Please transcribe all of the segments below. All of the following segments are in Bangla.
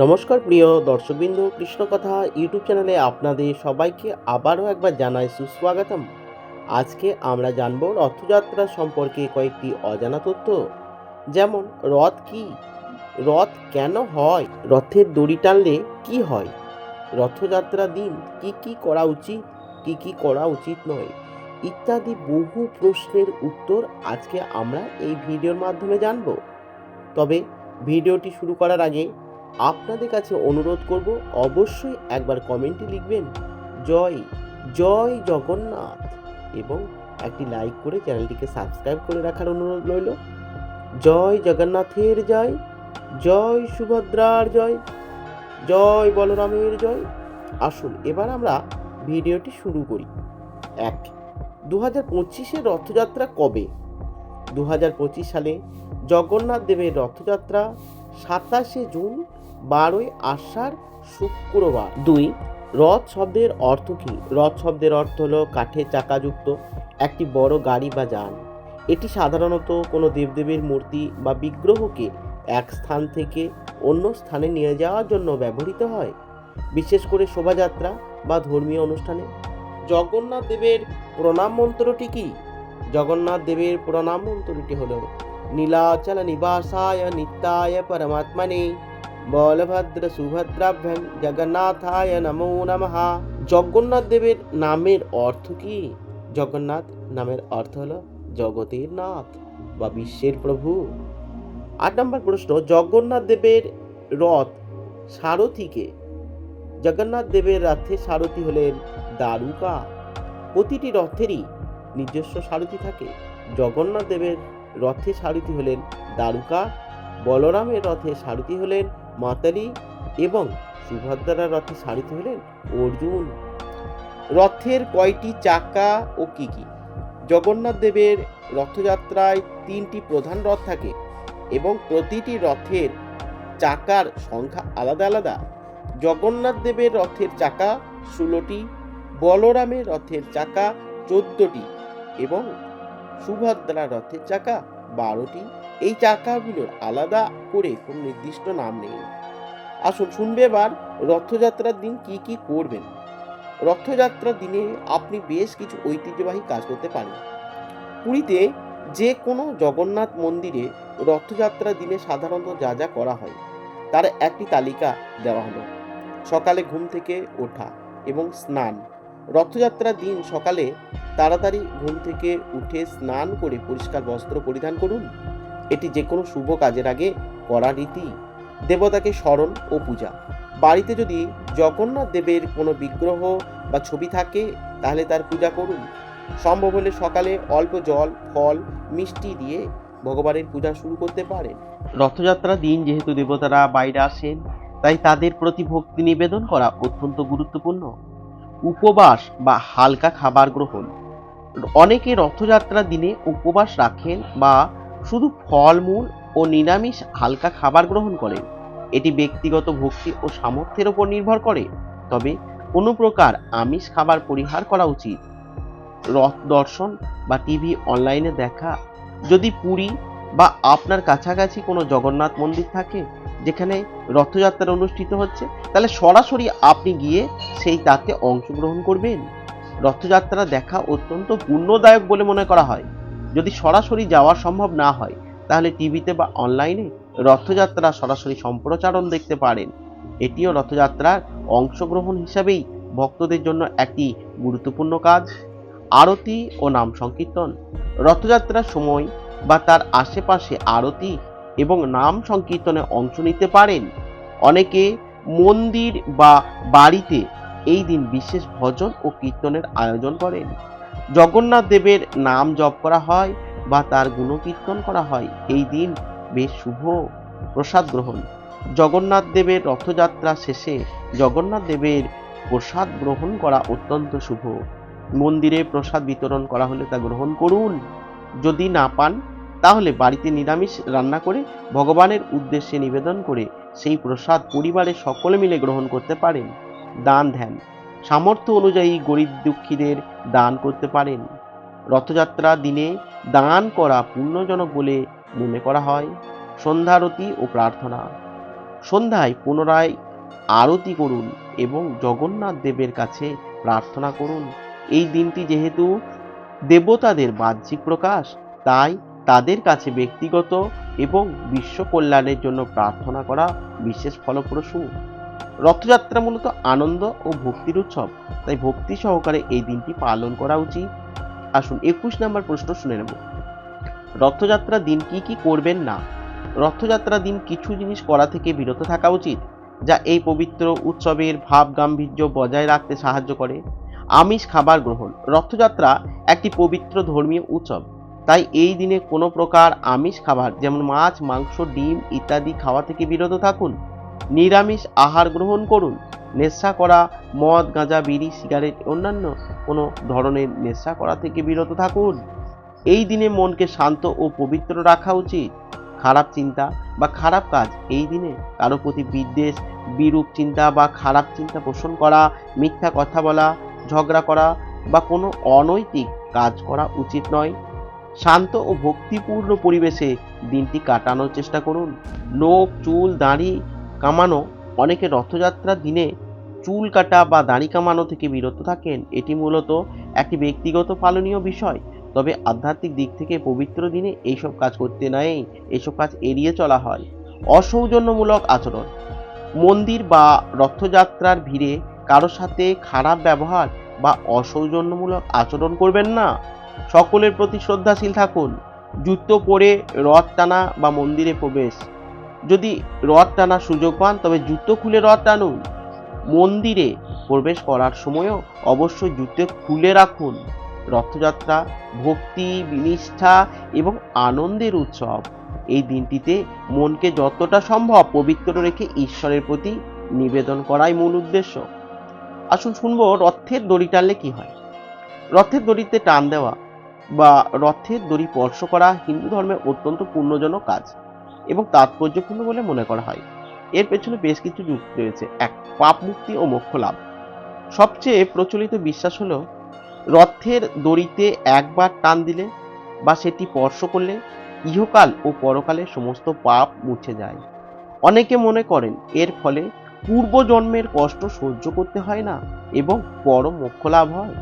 নমস্কার প্রিয় দর্শকবৃন্দ, কৃষ্ণকথা ইউটিউব চ্যানেলে আপনাদের সবাইকে আবারও একবার জানাই সুস্বাগতম। আজকে আমরা জানব রথযাত্রা সম্পর্কে কয়েকটি অজানা তথ্য, যেমন রথ কি? রথ কেন হয়? রথের দড়ি টানলে কি হয়? রথযাত্রা দিন কি কি করা উচিত, কি কি করা উচিত নয়, ইত্যাদি বহু প্রশ্নের উত্তর আজকে আমরা এই ভিডিওর মাধ্যমে জানব। তবে ভিডিওটি শুরু করার আগে আপনাদের কাছে অনুরোধ করব অবশ্যই একবার কমেন্টে লিখবেন, জয় জয় জগন্নাথ। এবং একটি লাইক করে চ্যানেলটিকে সাবস্ক্রাইব করে রাখার অনুরোধ রইল। জয় জগন্নাথের জয় জয় সুভদ্রার জয় জয় বলরামের জয়। আসুন, এবার আমরা ভিডিওটি শুরু করি। এক দু হাজার পঁচিশের রথযাত্রা কবে? দু হাজার পঁচিশ সালে জগন্নাথ দেবের রথযাত্রা সাতাশে জুন বারোই আষাঢ় শুক্রবার। দুই। রথ শব্দের অর্থ কী? রথ শব্দের অর্থ হলো কাঠের চাকাযুক্ত একটি বড় গাড়ি বা যান। এটি সাধারণত কোনো দেবদেবীর মূর্তি বা বিগ্রহকে এক স্থান থেকে অন্য স্থানে নিয়ে যাওয়ার জন্য ব্যবহৃত হয়। বিশেষ করে শোভাযাত্রা বা ধর্মীয় অনুষ্ঠানে। জগন্নাথ দেবের প্রণাম মন্ত্রটি কি? জগন্নাথ দেবের প্রণাম মন্ত্রটি হলো নীলাচল নিবাসায় নিত্যায় পরমাত্মনে বলভদ্র সুভদ্রাভ্যাং জগন্নাথায় নমো নমঃ। জগন্নাথ দেবের নামের অর্থ কি? জগন্নাথ নামের অর্থ হলো জগতের নাথ বা বিশ্বের প্রভু। আট নম্বর প্রশ্ন, জগন্নাথ দেবের রথ সারথীকে, জগন্নাথ দেবের রথে সারথি হলেন দারুকা প্রতিটি রথেরই নিজস্ব সারথি থাকে। জগন্নাথ দেবের রথে সারথি হলেন দারুকা বলরামের রথে সারথি হলেন মাতালি এবং সুভদ্রার রথে সারথী হলেন অর্জুন। রথের কয়টি চাকা ও কি কি? জগন্নাথ দেবের রথযাত্রায় তিনটি প্রধান রথ থাকে এবং প্রতিটি রথের চাকার সংখ্যা আলাদা আলাদা। জগন্নাথ দেবের রথের চাকা ষোলোটি, বলরামের রথের চাকা চোদ্দটি এবং সুভদ্রা রথের চাকা বারোটি। এই চাকাগুলোর আলাদা করে কোনো নির্দিষ্ট নাম নেই। আসুন, শুনবে এবার রথযাত্রার দিন কি কি করবেন। রথযাত্রার দিনে আপনি বেশ কিছু ঐতিহ্যবাহী কাজ করতে পারেন। পুরীতে যে কোনো জগন্নাথ মন্দিরে রথযাত্রার দিনে সাধারণত যা যা করা হয়, তার একটি তালিকা দেওয়া হলো। সকালে ঘুম থেকে ওঠা এবং স্নান। রথযাত্রার দিন সকালে তাড়াতাড়ি ঘুম থেকে উঠে স্নান করে পরিষ্কার বস্ত্র পরিধান করুন। এটি যে কোনো শুভ কাজের আগে করা রীতি। দেবতাকে স্মরণ ও পূজা। বাড়িতে যদি জগন্নাথ দেবের কোনো বিগ্রহ বা ছবি থাকে, তাহলে তার পূজা করুন। সম্ভব হলে সকালে অল্প জল, ফল, মিষ্টি দিয়ে ভগবানের পূজা শুরু করতে পারেন। রথযাত্রা দিন যেহেতু দেবতারা বাইরে আসেন, তাই তাদের প্রতি ভক্তি নিবেদন করা অত্যন্ত গুরুত্বপূর্ণ। উপবাস বা হালকা খাবার গ্রহণ। অনেকে রথযাত্রার দিনে উপবাস রাখেন বা শুধু ফলমূল ও নিরামিষ হালকা খাবার গ্রহণ করেন এটি ব্যক্তিগত ভক্তি ও সামর্থ্যের উপর নির্ভর করে। তবে কোনো প্রকার আমিষ খাবার পরিহার করা উচিত। রথ দর্শন বা টিভি অনলাইনে দেখা, যদি পুরী বা আপনার কাছাকাছি কোনো জগন্নাথ মন্দির থাকে, যেখানে রথযাত্রা অনুষ্ঠিত হচ্ছে, তাহলে সরাসরি আপনি গিয়ে সেই তাতে অংশগ্রহণ করবেন। রথযাত্রা দেখা অত্যন্ত পুণ্যদায়ক বলে মনে করা হয়। যদি সরাসরি যাওয়া সম্ভব না হয়, তাহলে টিভিতে বা অনলাইনে রথযাত্রা সরাসরি সম্প্রচারণ দেখতে পারেন। এটিও রথযাত্রার অংশগ্রহণ হিসাবেই ভক্তদের জন্য একটি গুরুত্বপূর্ণ কাজ। আরতি ও নাম সংকীর্তন। রথযাত্রার সময় বা তার আশেপাশে আরতি এবং নাম সংকীর্তনে অংশ নিতে পারেন। অনেকে মন্দির বা বাড়িতে এই দিন বিশেষ ভজন ও কীর্তনের আয়োজন করেন। জগন্নাথ দেবের নাম জপ করা হয় বা তার গুণকীর্তন করা হয়। এই দিন বেশ শুভ প্রসাদ গ্রহণ। জগন্নাথ দেবের রথযাত্রা শেষে জগন্নাথ দেবের প্রসাদ গ্রহণ করা অত্যন্ত শুভ। মন্দিরে প্রসাদ বিতরণ করা হলে তা গ্রহণ করুন। যদি না পান, তাহলে বাড়িতে নিরামিষ রান্না করে ভগবানের উদ্দেশ্যে নিবেদন করে সেই প্রসাদ পরিবারের সকলে মিলে গ্রহণ করতে পারেন। দান ধ্যান। সামর্থ্য অনুযায়ী গরিব দুঃখীদের দান করতে পারেন। রথযাত্রা দিনে দান করা পুণ্যজনক বলে মনে করা হয়। সন্ধ্যারতি ও প্রার্থনা। সন্ধ্যায় পুনরায় আরতি করুন এবং জগন্নাথ দেবের কাছে প্রার্থনা করুন। এই দিনটি যেহেতু দেবতাদের বাহ্যিক প্রকাশ, তাই তাদের কাছে ব্যক্তিগত এবং বিশ্ব কল্যাণের জন্য প্রার্থনা করা বিশেষ ফলপ্রসূ। রথযাত্রা মূলত আনন্দ ও ভক্তির উৎসব। তাই ভক্তি সহকারে এই দিনটি পালন করা উচিত। আসুন একুশ নম্বর প্রশ্ন শুনে নেব। রথযাত্রা দিন কি কি করবেন না? রথযাত্রা দিন কিছু জিনিস করা থেকে বিরত থাকা উচিত, যা এই পবিত্র উৎসবের ভাব গাম্ভীর্য বজায় রাখতে সাহায্য করে। আমিষ খাবার গ্রহণ। রথযাত্রা একটি পবিত্র ধর্মীয় উৎসব। তাই এই দিনে কোনো প্রকার আমিষ খাবার, যেমন মাছ, মাংস, ডিম ইত্যাদি খাওয়া থেকে বিরত থাকুন। নিরামিষ আহার গ্রহণ করুন। নেশা করা, মদ, গাঁজা, বিড়ি, সিগারেট, অন্যান্য কোনো ধরনের নেশা করা থেকে বিরত থাকুন। এই দিনে মনকে শান্ত ও পবিত্র রাখা উচিত। খারাপ চিন্তা বা খারাপ কাজ এই দিনে কারও প্রতি বিদ্বেষ, বিরূপ চিন্তা বা খারাপ চিন্তা পোষণ করা, মিথ্যা কথা বলা, ঝগড়া করা বা কোনো অনৈতিক কাজ করা উচিত নয়। শান্ত ও ভক্তিপূর্ণ পরিবেশে দিনটি কাটানোর চেষ্টা করুন। নোখ চুল, দাড়ি কামানো, অনেকে রথযাত্রার দিনে চুল কাটা বা দাড়ি কামানো থেকে বিরত থাকেন। এটি মূলত একটি ব্যক্তিগত পালনীয় বিষয়। তবে আধ্যাত্মিক দিক থেকে পবিত্র দিনে এইসব কাজ করতে নেই এইসব কাজ এড়িয়ে চলা হয়। অসৌজন্যমূলক আচরণ। মন্দির বা রথযাত্রার ভিড়ে কারও সাথে খারাপ ব্যবহার বা অসৌজন্যমূলক আচরণ করবেন না। সকলের প্রতি শ্রদ্ধাশীল থাকুন। জুতো পরে রথ টানা বা মন্দিরে প্রবেশ। যদি রথ টানার সুযোগ পান, তবে জুতো খুলে রথ টানুন। মন্দিরে প্রবেশ করার সময়ও অবশ্যই জুতো খুলে রাখুন। রথযাত্রা, ভক্তি, বিনিষ্ঠা এবং আনন্দের উৎসব। এই দিনটিতে মনকে যতটা সম্ভব পবিত্র রেখে ঈশ্বরের প্রতি নিবেদন করাই মূল উদ্দেশ্য। আসুন শুনব রথের দড়ি টানলে কি হয়। রথের দড়িতে টান দেওয়া বা রথের দড়ি স্পর্শ করা হিন্দু ধর্মের অত্যন্ত পুণ্যজনক কাজ। এবং তাৎপর্যপূর্ণ বলে মনে করা হয়। এর পেছনে বেশ কিছু যুক্তি রয়েছে। এক, পাপ মুক্তি ও মোক্ষ লাভ। সবচেয়ে প্রচলিত বিশ্বাস হলো, রথের দড়িতে একবার টান দিলে বা সেটি স্পর্শ করলে ইহকাল ও পরকালে সমস্ত পাপ মুছে যায়। অনেকে মনে করেন, এর ফলে পূর্বজন্মের কষ্ট সহ্য করতে হয় না এবং পরম মোক্ষ লাভ হয়।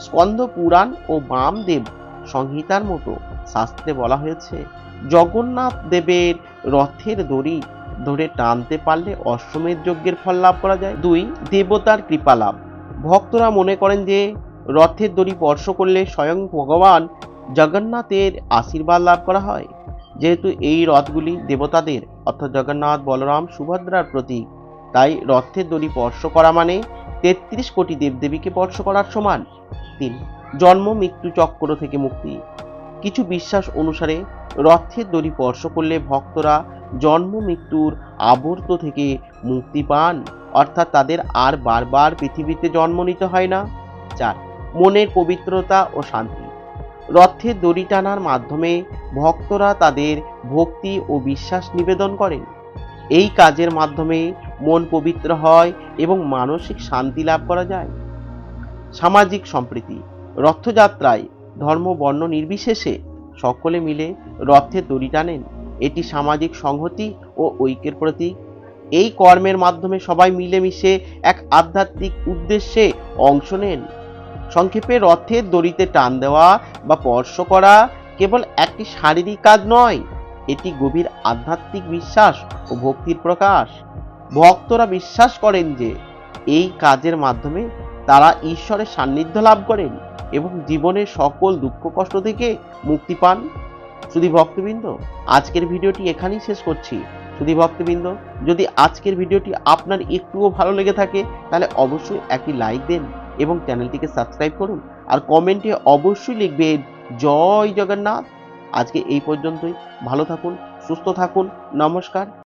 স্কন্দ পুরাণ ও বামদেব সংহিতার মতো শাস্ত্রে বলা হয়েছে জগন্নাথ দেবের রথের দড়ি ধরে টানতে পারলে অশ্বমেধ যজ্ঞের ফল লাভ করা যায়। দুই, দেবতার কৃপা লাভ। ভক্তরা মনে করেন যে রথের দড়ি স্পর্শ করলে স্বয়ং ভগবান জগন্নাথের আশীর্বাদ লাভ করা হয়। যেহেতু এই রথগুলি দেবতাদের, অর্থাৎ জগন্নাথ, বলরাম, সুভদ্রার প্রতীক, তাই রথের দড়ি স্পর্শ করা মানে তেত্রিশ কোটি দেবদেবীকে স্পর্শ করার সমান। তিন, জন্ম, মৃত্যু চক্র থেকে মুক্তি। কিছু বিশ্বাস অনুসারে রথের দড়ি স্পর্শ করলে ভক্তরা জন্ম মৃত্যুর আবর্ত থেকে মুক্তি পান। অর্থাৎ তাদের আর বারবার পৃথিবীতে জন্ম নিতে হয় না। চার, মনের পবিত্রতা ও শান্তি। রথের দড়ি টানার মাধ্যমে ভক্তরা তাদের ভক্তি ও বিশ্বাস নিবেদন করেন। এই কাজের মাধ্যমে মন পবিত্র হয় এবং মানসিক শান্তি লাভ করা যায়। সামাজিক সম্প্রীতি। রথযাত্রায় ধর্ম, বর্ণ নির্বিশেষে সকলে মিলে রথের দড়ি টানেন। এটি সামাজিক সংহতি ও ঐক্যের প্রতীক। এই কর্মের মাধ্যমে সবাই মিলেমিশে এক আধ্যাত্মিক উদ্দেশ্যে অংশ নেন। সংক্ষেপে রথের দড়িতে টান দেওয়া বা স্পর্শ করা কেবল একটি শারীরিক কাজ নয়, এটি গভীর আধ্যাত্মিক বিশ্বাস ও ভক্তির প্রকাশ। ভক্তরা বিশ্বাস করেন যে এই কাজের মাধ্যমে তারা ঈশ্বরের সান্নিধ্য লাভ করেন। এবং জীবনের সকল দুঃখ কষ্ট থেকে মুক্তি পান। শুধু ভক্তবৃন্দ, আজকের ভিডিওটি এখানেই শেষ করছি। শুধু ভক্তবৃন্দ, যদি আজকের ভিডিওটি আপনার একটুও ভালো লেগে থাকে, তাহলে অবশ্যই একটি লাইক দেন এবং চ্যানেলটিকে সাবস্ক্রাইব করুন। আর কমেন্টে অবশ্যই লিখবেন, জয় জগন্নাথ। আজকে এই পর্যন্তই। ভালো থাকুন, সুস্থ থাকুন। নমস্কার।